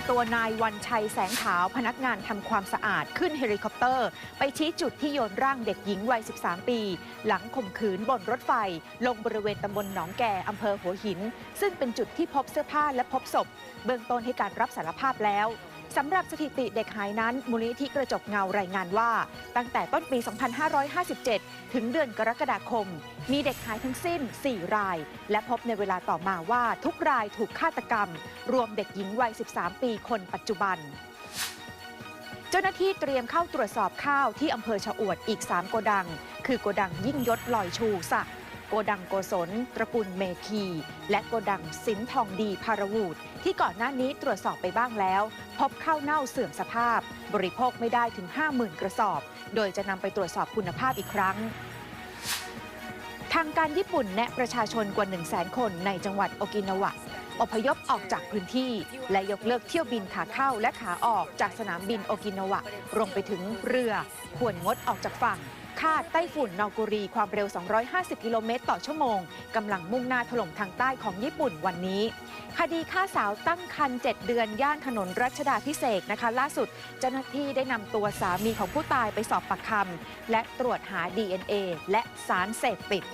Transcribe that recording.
ำตัวนายวันชัยแสงขาวพนักงานทำความสะอาดขึ้นเฮลิคอปเตอร์ ไปชี้จุดที่โยนร่างเด็กหญิงวัย 13 ปี หลังข่มขืนบนรถไฟ ลงบริเวณตำบลหนองแก่อำเภอหัวหิน ซึ่งเป็นจุดที่พบเสื้อผ้าและพบศพ เบื้องต้นให้การรับสารภาพแล้ว สำหรับสถิติเด็กหายนั้น มูลนิธิกระจกเงารายงานว่า ตั้งแต่ต้นปี 2557 ถึงเดือนกรกฎาคม มีเด็กหายทั้งสิ้น 4 ราย และพบในเวลาต่อมาว่าทุกรายถูกฆาตกรรม รวมเด็กหญิงวัย 13 ปีคนปัจจุบันเจ้าหน้าที่เตรียมเข้าตรวจสอบข้าวที่อำเภอชะอวดอีก 3 โกดัง คือโกดังยิ่งยศลอยชูศักดิ์ โกดังโกศล ตระกูลเมคี และโกดังสินทองดีพารวูดที่ก่อนหน้านี้ตรวจสอบไปบ้างแล้ว พบข้าวเน่าเสื่อมสภาพ บริโภคไม่ได้ถึง 50,000 กระสอบ โดยจะนำไปตรวจสอบคุณภาพอีกครั้งทางการญี่ปุ่นแนะประชาชนกว่า 1 0 0 0 0แคนในจังหวัดโอกินาวะ อพยพออกจากพื้นที่ และยกเลิกเที่ยวบินขาเข้าและขาออกจากสนามบินโอกินาวะ รวมไปถึงเรือควรงดออกจากฝั่ง คาดไต้ฝุ่นนอกุรี ความเร็ว 250 กิโลเมตรต่อชั่วโมง กำลังมุ่งหน้าถล่มทางใต้ของญี่ปุ่นวันนี้ คดีฆ่าสาวตั้งครรภ์7เดือน ย่านถนนรัชดาพิเศษนะคะ ล่าสุด เจ้าหน้าที่ได้นำตัวสามีของผู้ตายไปสอบปากคำและตรวจหา DNA และสารเสพติด